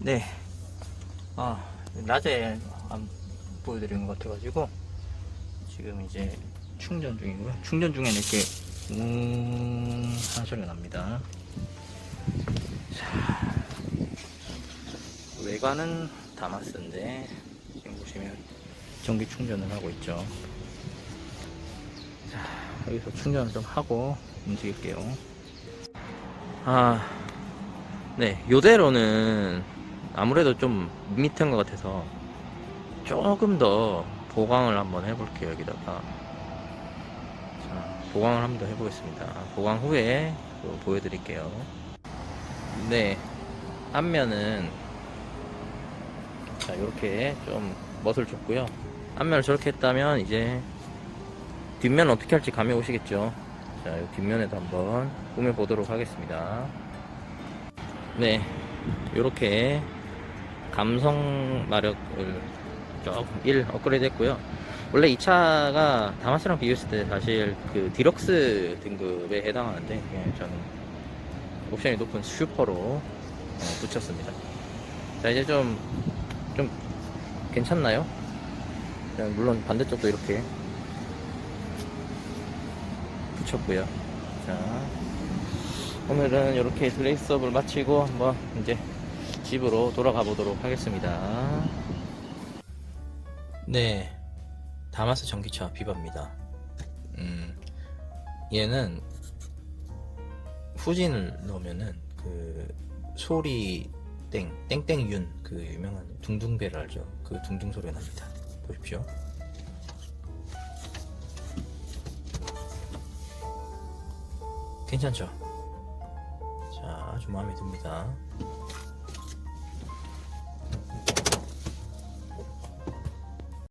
네. 아, 낮에 안 보여드리는 것 같아가지고, 지금 이제 충전 중이고요. 충전 중에는 이렇게, 음, 하는 소리가 납니다. 자, 외관은 다마스인데, 지금 보시면 전기 충전을 하고 있죠. 자, 여기서 충전을 좀 하고 움직일게요. 아, 네, 요대로는 아무래도 좀 밋밋한 것 같아서 조금 더 보강을 한번 해볼게요, 여기다가. 자, 보강을 한번 더 해보겠습니다. 보강 후에 또 보여드릴게요. 네, 앞면은 자, 이렇게 좀 멋을 줬고요. 앞면을 저렇게 했다면 이제 뒷면 어떻게 할지 감이 오시겠죠. 자, 이 뒷면에도 한번 꾸며 보도록 하겠습니다. 네, 이렇게 감성 마력을 조금 1 업그레이드 했고요. 원래 이 차가 다마스랑 비교했을 때 사실 그 디럭스 등급에 해당하는데 예, 저는 옵션이 높은 슈퍼로 어, 붙였습니다. 자 이제 좀 좀 괜찮나요? 자, 물론 반대쪽도 이렇게 붙였고요. 자 오늘은 이렇게 드레이스업을 마치고 한번 이제 집으로 돌아가 보도록 하겠습니다. 네, 다마스 전기차 비바입니다. 음, 얘는 후진을 넣으면은 그 소리 땡 땡땡윤 그 유명한 둥둥배를 알죠? 그 둥둥 소리가 납니다. 보십시오. 괜찮죠? 자, 아주 마음에 듭니다.